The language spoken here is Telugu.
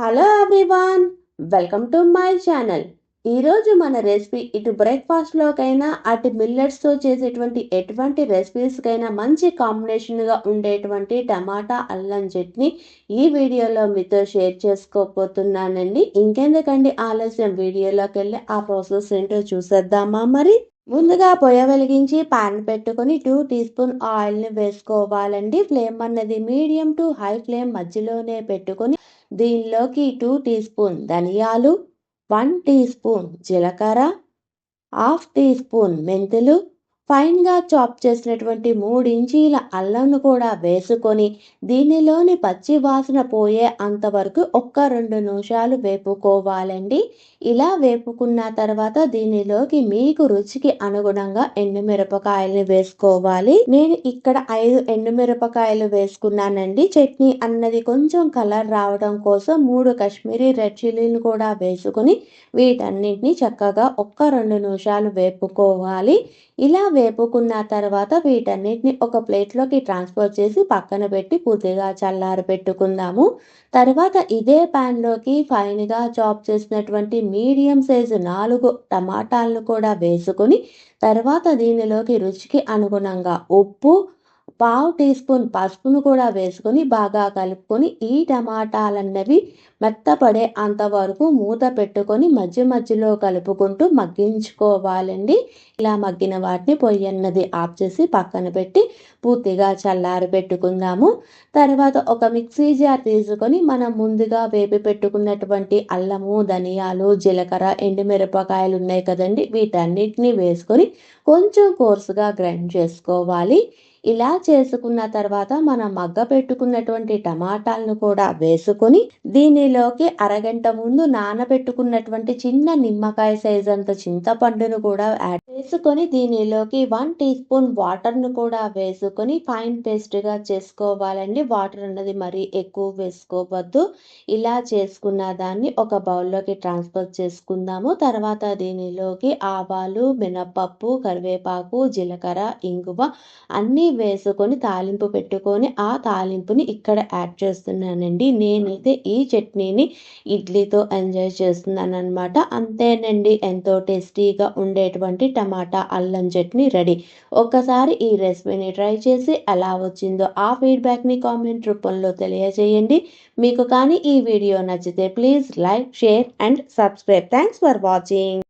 Hello Abhivan welcome to my channel ఈరోజు మన రెసిపీ ఇటు బ్రేక్ఫాస్ట్లోకైనా అటు మిల్లెట్స్తో చేసేటువంటి ఎటువంటి రెసిపీస్కైనా మంచి కాంబినేషన్గా ఉండేటువంటి టమాటా అల్లం చట్నీ ఈ వీడియోలో మీతో షేర్ చేసుకోబోతున్నానండి. ఇంకెందుకండి ఆలస్యం? వీడియోలోకి వెళ్ళి ఆ ప్రాసెస్ ఏంటో చూసేద్దామా మరి? ముందుగా పొయ్య వెలిగించి పాన్ పెట్టుకొని టూ టీ స్పూన్ ఆయిల్ని వేసుకోవాలండి. ఫ్లేమ్ అన్నది మీడియం టు హై ఫ్లేమ్ మధ్యలోనే పెట్టుకొని దీనిలోకి టూ టీ స్పూన్ ధనియాలు వన్ టీ స్పూన్ జీలకర్ర హాఫ్ టీ స్పూన్ మెంతులు ఫైన్గా చాప్ చేసినటువంటి మూడించీల అల్లంను కూడా వేసుకొని దీనిలోని పచ్చి వాసన పోయే అంతవరకు ఒక్క రెండు నిమిషాలు వేపుకోవాలండి. ఇలా వేపుకున్న తర్వాత దీనిలోకి మీకు రుచికి అనుగుణంగా ఎండుమిరపకాయల్ని వేసుకోవాలి. నేను ఇక్కడ ఐదు ఎండుమిరపకాయలు వేసుకున్నానండి. చట్నీ అన్నది కొంచెం కలర్ రావడం కోసం మూడు కాశ్మీరీ రెడ్ చిల్లీని కూడా వేసుకుని వీటన్నిటిని చక్కగా ఒక్క రెండు నిమిషాలు వేపుకోవాలి. ఇలా వేపుకున్న తర్వాత వీటన్నిటిని ఒక ప్లేట్లోకి ట్రాన్స్ఫర్ చేసి పక్కన పెట్టి పూర్తిగా చల్లారి పెట్టుకుందాము. తర్వాత ఇదే ప్యాన్లోకి ఫైన్గా చాప్ చేసినటువంటి మీడియం సైజు నాలుగు టమాటాలను కూడా వేసుకొని తర్వాత దీనిలోకి రుచికి అనుగుణంగా ఉప్పు పావు టీ స్పూన్ పసుపును కూడా వేసుకొని బాగా కలుపుకొని ఈ టమాటాలన్నవి మెత్తపడే అంతవరకు మూత పెట్టుకొని మధ్య మధ్యలో కలుపుకుంటూ మగ్గించుకోవాలండి. ఇలా మగ్గిన వాటిని పొయ్యి అన్నది ఆఫ్ చేసి పక్కన పెట్టి పూర్తిగా చల్లారి పెట్టుకుందాము. తర్వాత ఒక మిక్సీ జార్ తీసుకొని మనం ముందుగా వేపి పెట్టుకున్నటువంటి అల్లము ధనియాలు జీలకర్ర ఎండుమిరపకాయలు ఉన్నాయి కదండి. వీటన్నిటిని వేసుకొని కొంచెం కోర్సుగా గ్రైండ్ చేసుకోవాలి. ఇలా చేసుకున్న తర్వాత మనం మగ్గ పెట్టుకున్నటువంటి టమాటాలను కూడా వేసుకొని దీనిలోకి అరగంట ముందు నానబెట్టుకున్నటువంటి చిన్న నిమ్మకాయ సైజ్ అంత చింతపండును కూడా యాడ్ వేసుకొని దీనిలోకి వన్ టీ స్పూన్ వాటర్ను కూడా వేసుకొని ఫైన్ పేస్ట్గా చేసుకోవాలండి. వాటర్ అన్నది మరీ ఎక్కువ వేసుకోవద్దు. ఇలా చేసుకున్న దాన్ని ఒక బౌల్లోకి ట్రాన్స్ఫర్ చేసుకుందాము. తర్వాత దీనిలోకి ఆవాలు మినపప్పు కరివేపాకు జీలకర్ర ఇంగువ అన్నీ వేసుకొని తాలింపు పెట్టుకొని ఆ తాలింపుని ఇక్కడ యాడ్ చేస్తున్నానండి. నేనైతే ఈ చట్నీని ఇడ్లీతో ఎంజాయ్ చేస్తున్నాను అనమాట అంతేనండి. ఎంతో టేస్టీగా ఉండేటువంటి టమాటా అల్లం చట్నీ రెడీ. ఒక్కసారి ఈ రెసిపీని ట్రై చేసి ఎలా వచ్చిందో ఆ ఫీడ్బ్యాక్ని కామెంట్ రూపంలో తెలియజేయండి. మీకు కానీ ఈ వీడియో నచ్చితే please like share and subscribe. Thanks for watching.